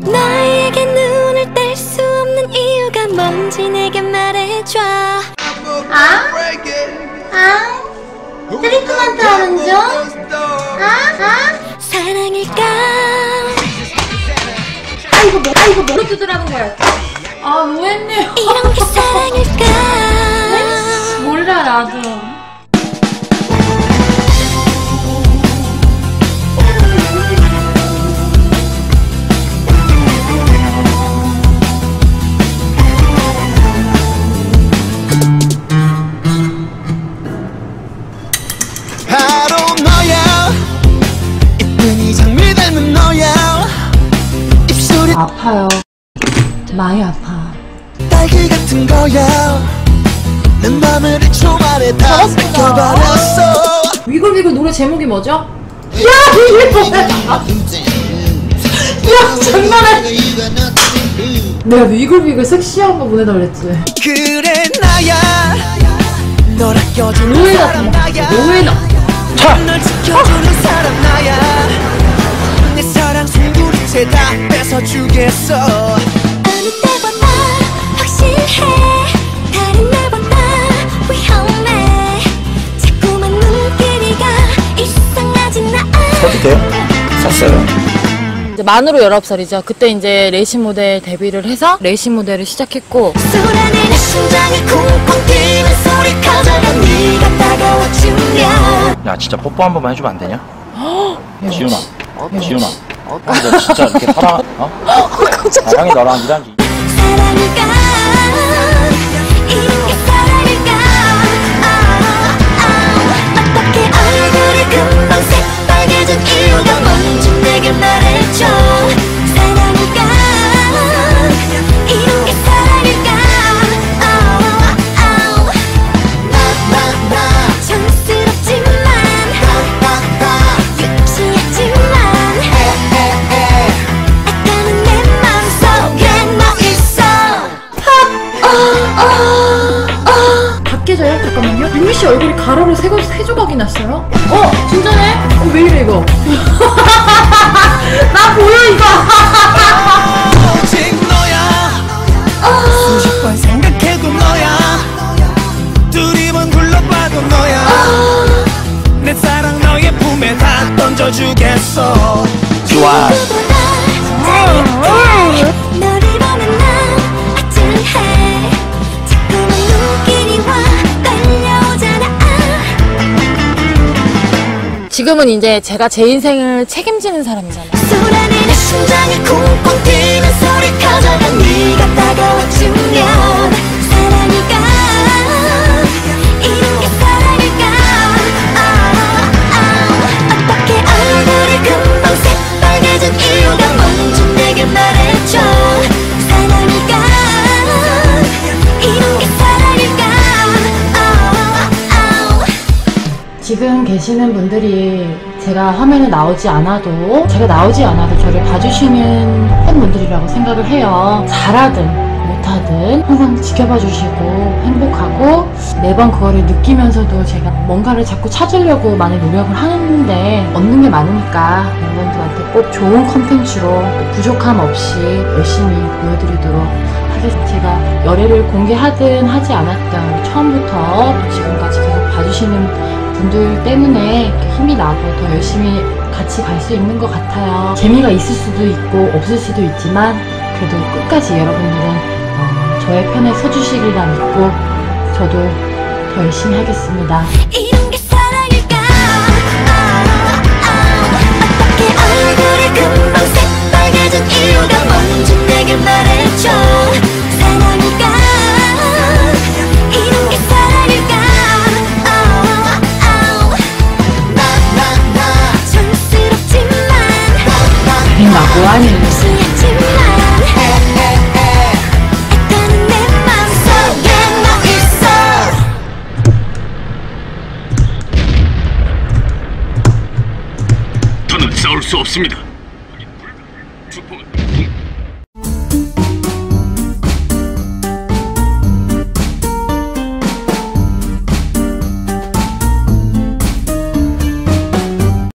너에게 눈을 뗄 수 없는 이유가 뭔지 내게 말해줘 아? 아? 트리트먼트 하는 중? 아? 아? 사랑일까 아 이거 뭐, 아 이거 뭐로 두드라는 거야? 아 뭐했네요 이런 게 사랑일까 몰라 나도 아파요. 많이 아파 딸기 같은 거야. 내 맘을 1초 만에 다 느껴버렸어. 위글위글 노래 제목이 뭐죠? 야 이게 야? 장난 아니야 내가 위글위글 섹시한 거 보내달랬지. 그래 나야. 노예 같은 거 노예나. 널 지켜주는 사람 나야 송두리째 다 뺏어주겠어 어느 때보다 확실해 다른 날보다 위험해 자꾸만 눈길이가 이상하진 않아 써도 돼요? 샀어요. 이제 만으로 19살이죠. 그때 이제 레이싱 모델 데뷔를 해서 레이싱 모델을 시작했고 쏟아내 내 심장이 쿵쿵 뛰는 소리 커져가 네가 다가와주면 야 진짜 뽀뽀 한 번만 해주면 안 되냐? 지훈아, 지훈아. 형이 너 진짜 이렇게 사랑, 어? 아, 형이 너랑 일한 지 씨 얼굴이 가로로 세, 거- 세 조각이 났어요? 어 진짜네? 어, 왜 이래 이거 나 보여 이거 내 사랑 너의 품에 다 던져주겠어 좋아. 지금은 이제 제가 제 인생을 책임지는 사람이잖아요. 지금 계시는 분들이 제가 화면에 나오지 않아도 제가 나오지 않아도 저를 봐주시는 팬분들이라고 생각을 해요. 잘하든 못하든 항상 지켜봐 주시고 행복하고 매번 그거를 느끼면서도 제가 뭔가를 자꾸 찾으려고 많은 노력을 하는데 얻는 게 많으니까 여러분들한테 꼭 좋은 컨텐츠로 부족함 없이 열심히 보여드리도록 하겠습니다. 제가 열애를 공개하든 하지 않았든 처음부터 지금까지 계속 봐주시는 분들 때문에 힘이 나고 더 열심히 같이 갈 수 있는 것 같아요. 재미가 있을 수도 있고 없을 수도 있지만 그래도 끝까지 여러분들은 어, 저의 편에 서주시리라 믿고 저도 더 열심히 하겠습니다. 그린다고 하니 무시하지만 아까는 내 맘속에 너 있어 더는 싸울 수 없습니다.